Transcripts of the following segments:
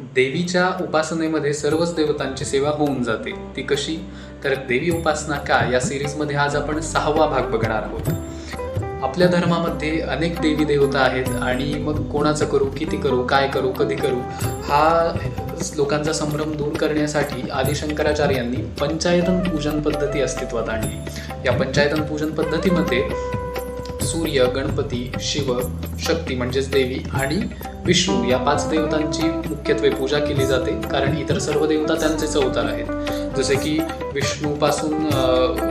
देवीच्या उपासनेमध्ये सर्वच देवतांची सेवा होऊन जाते. ती कशी? तर देवी उपासना का या सिरीजमध्ये आज आपण सहावा भाग बघणार आहोत. आपल्या धर्मामध्ये अनेक देवी देवता आहेत आणि मग कोणाचं करू किती करू काय करू कधी करू हा लोकांचा संभ्रम दूर करण्यासाठी आदिशंकराचार्यांनी पंचायतन पूजन पद्धती अस्तित्वात आणली. या पंचायतन पूजन पद्धतीमध्ये सूर्य गणपती शिव शक्ती म्हणजेच देवी आणि विष्णू या पाच देवतांची मुख्यत्वे पूजा केली जाते. कारण इतर सर्व देवता त्यांचेच अवतार आहेत. जसे की विष्णूपासून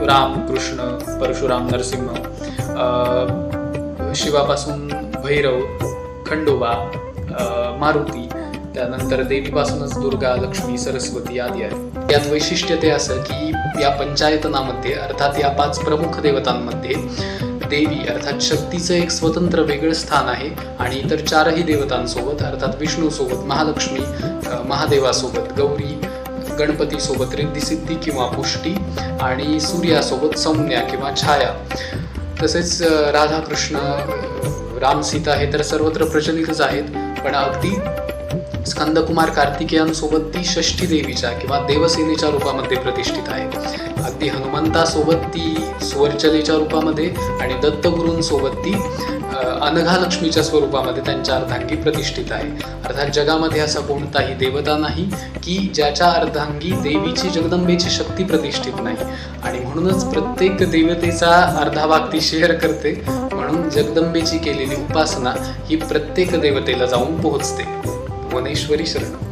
राम कृष्ण परशुराम नरसिंह शिवापासून भैरव खंडोबा मारुती त्यानंतर देवीपासूनच दुर्गा लक्ष्मी सरस्वती आदी आहेत. यात वैशिष्ट्य ते असं की या पंचायतनामध्ये अर्थात या पाच प्रमुख देवतांमध्ये देवी अर्थात शक्तीचं एक स्वतंत्र वेगळं स्थान आहे आणि इतर चारही देवतांसोबत अर्थात विष्णूसोबत महालक्ष्मी महादेवासोबत गौरी गणपतीसोबत रिद्धिसिद्धी किंवा पुष्टी आणि सूर्यासोबत सौम्या किंवा छाया. तसेच राधाकृष्ण रामसीता हे तर सर्वत्र प्रचलितच आहेत पण अगदी स्कंदकुमार कार्तिकेयांसोबत ती षष्ठी देवीच्या किंवा देवसेनेच्या रूपामध्ये प्रतिष्ठित आहे. अगदी हनुमंतासोबत ती सुवर्चलेच्या रूपामध्ये आणि दत्तगुरूंसोबत ती अनघालक्ष्मीच्या अनघा लक्ष्मीच्या स्वरूपामध्ये त्यांच्या अर्धांगी प्रतिष्ठित आहे. अर्थात जगामध्ये असा कोणताही देवता नाही की ज्याच्या अर्धांगी देवीची जगदंबेची शक्ती प्रतिष्ठित नाही. आणि म्हणूनच प्रत्येक देवतेचा अर्धा भाग ती शेअर करते म्हणून जगदंबेची केलेली उपासना ही प्रत्येक देवतेला जाऊन पोहोचते. भुवनेश्वरी शरण